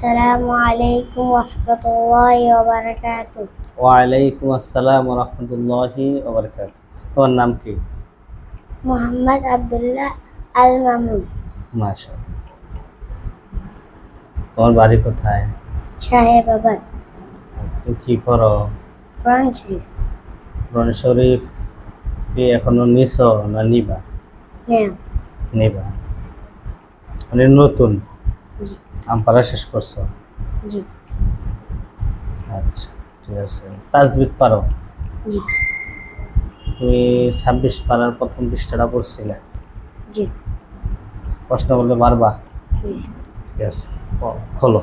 আসসালামু আলাইকুম রহমতুল্লাহি ওবারাকাতু ওয়ালাইকুম আসসালাম রহমতুল্লাহি ওবারাকাতু তোমার নাম কি? মোহাম্মদ আব্দুল্লাহ আল মামুন তোমার বাড়ি কোথায়? সাহেবাবাদ তুমি কি করো কোরআন শরীফ। কোরআন শরীফ কি এখনও নিছো না নিবা? নিবা নিবা। মানে নতুন? জি। আমপারা শেষ করছ? জি। আচ্ছা ঠিক আছে। তাজবিদ পারো? জি। তুমি ছাব্বিশ পারার প্রথম পৃষ্ঠাটা পড়ছিলে? জি। প্রশ্ন বললে পারবা জি। ঠিক আছে খোলো।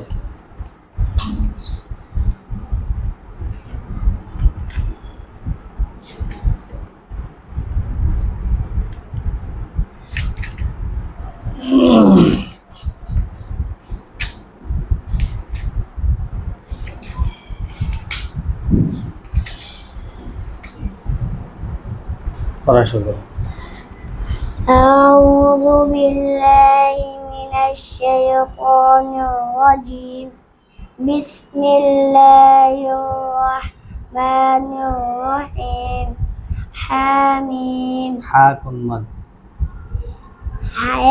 পড়া শুরু করো। أعوذ بالله من الشيطان الرجيم بسم الله الرحمن الرحيم حميم হা কোন মান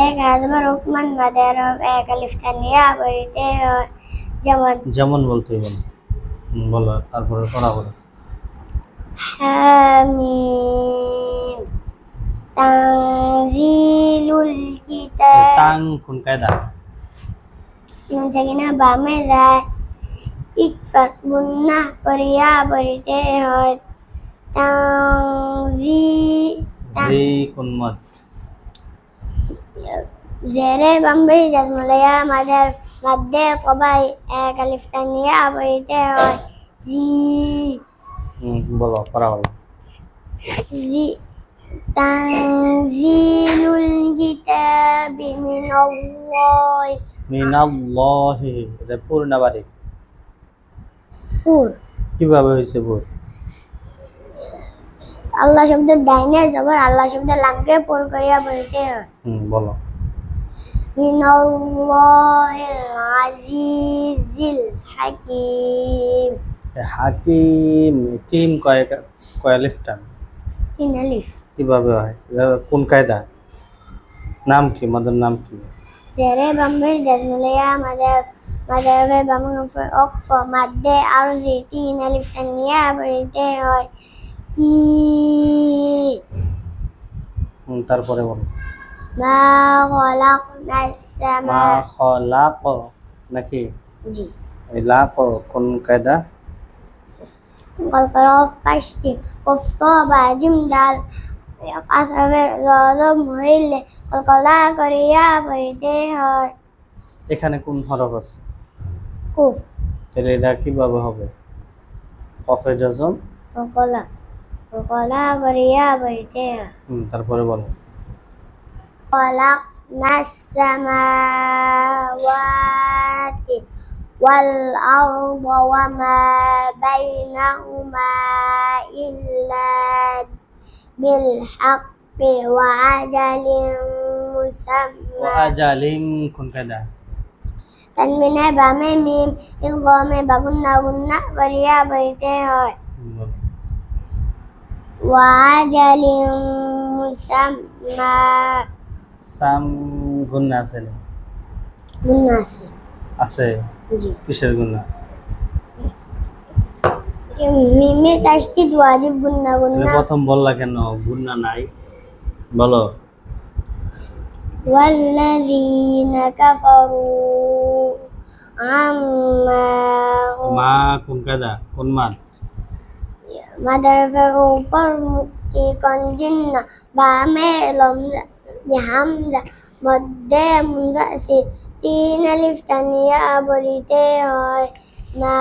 এক হাজবার হুকমান মাদের এক আলিফ তানিয়া বলিতে হয় যেমন যেমন বলতেই বলো হুম, বলো তারপরে পড়া বলো হামিম তানজিলুল কিতাব তাং কোন কায়দা নুন সাকিনা বামে যায় ইকফার গুন্নাহ করিয়া পড়িতে হয় তানজি জি কোন মত জেরে বাম্বে জাজমলয়া মাদার মাদ্দে কবাই এক আলিফ তানিয়া পড়িতে হয় জি বলো পড়া বলো। জি তানজিলুল কিতাবি মিনাল্লাহ। মিনাল্লাহ এটা পুর না বারে পুর। কীভাবে হয়েছে পুর? আল্লাহ শব্দ দেয় না জবর আল্লাহ শব্দ লামকে পুর করিয়া বলতে হুম বলো। হাকিম। হাকিম কিম কয় কয় লিফটান তিন আলিফ। কীভাবে হয়? কোন কায়দা? নাম কি? মাদের নাম কি? জেরে বাম্বে জাজমুলিয়া মাদার মাদারে বামুন অক্ফ মাদ্দে আরজি তিন আলিফ টানিয়া বলিতে হয়। কি? তারপরে বলো। মা খলাকনা মা সামা খলাক নাকি? জি। এই লাক কোন কায়দা? Kolkarov, Pashti, Kofto, Bajim, Dal, আসামে রজব হইলে কলকলা করিয়া পড়িতে হয় এখানে কোন হরফ আছে? কুফ তাহলে এটা কীভাবে হবে? কফে জজম? কলকলা কলকলা করিয়া পড়িতে হয় হুম তারপরে বলো। কলাক নাস والأرض وما بينهما إلا بالحق وعجل مسمى وعجل كن كذا تنمينا بامي ميم إلغام بغنى غنى بريا بريتي هاي وعجل مسمى سام غنى سلي غنى سلي আছে কিসের গুন্না মিমে তাসদিদ ওয়াজিব গুন্না তাহলে গুন্না প্রথম বললা কেন গুন্না নাই বলো والذين كفروا عما মা কোন কায়দা কোন মান মাদার উপর মুক্তি কঞ্জিন্ন বামে লমজা হামজা মধ্যে মুজাসি তিন আলিফ তানিয়া বলিতে হয় না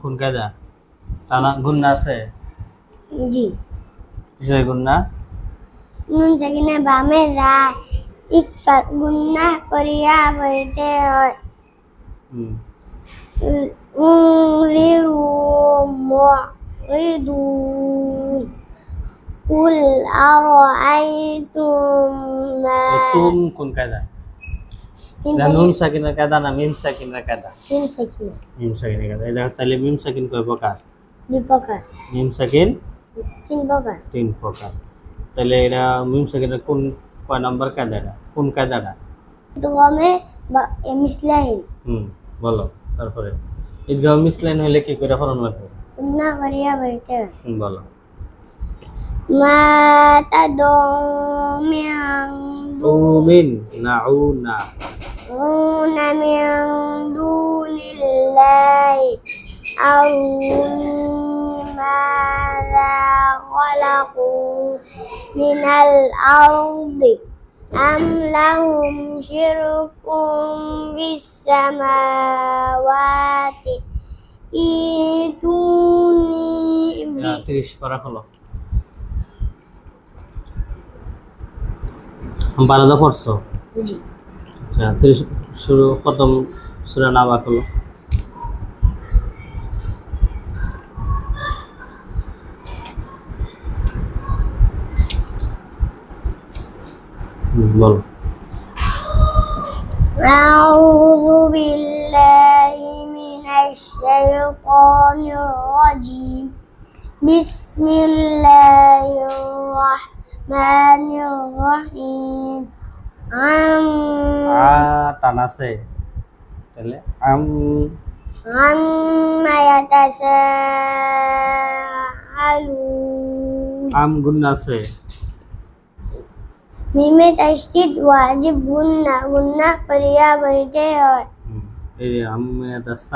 কোন কায়দা। টানা গুন্না আছে? জি। জয় গুন্না? নুন জাগিনে বামে যায় ইকফার গুন্না করিয়া বলিতে হয় উম লিরু মুরিদুন। Kul aro'aytum ma Utum kun kata Dan um sakin na kata na mim sakin na kata Mim sakin na Mim sakin na kata Ida tali mim sakin kwa poka Di poka Mim sakin Tin poka Tin poka Tali ida mim sakin kun kwa number kata da? Kun kata da? Itu kami ba emis sakin Hmm Bolo. Tarfore. Itu kami emis lain hile kikwira foron lakwe Inna kariya berita Hmm bolo mata dong domiang umin nauna. Una miang dunilai mada walaku minal audi am lahum syirukum bisamawati itu Ya, terus para kalau বারাদা পড়ছো জি আচ্ছা তিরিশ শুরু প্রথম সুরা নাম হলো হুম, বলো أعوذ بالله من الشيطان الرجيم بسم الله الرحمن Bismillahirrahmanirrahim. Am. A tanase. Tele. Am. Am mayatase. Halu. Am gunase. Mime tashdid wajib guna guna pria berita. Ini am mayatase.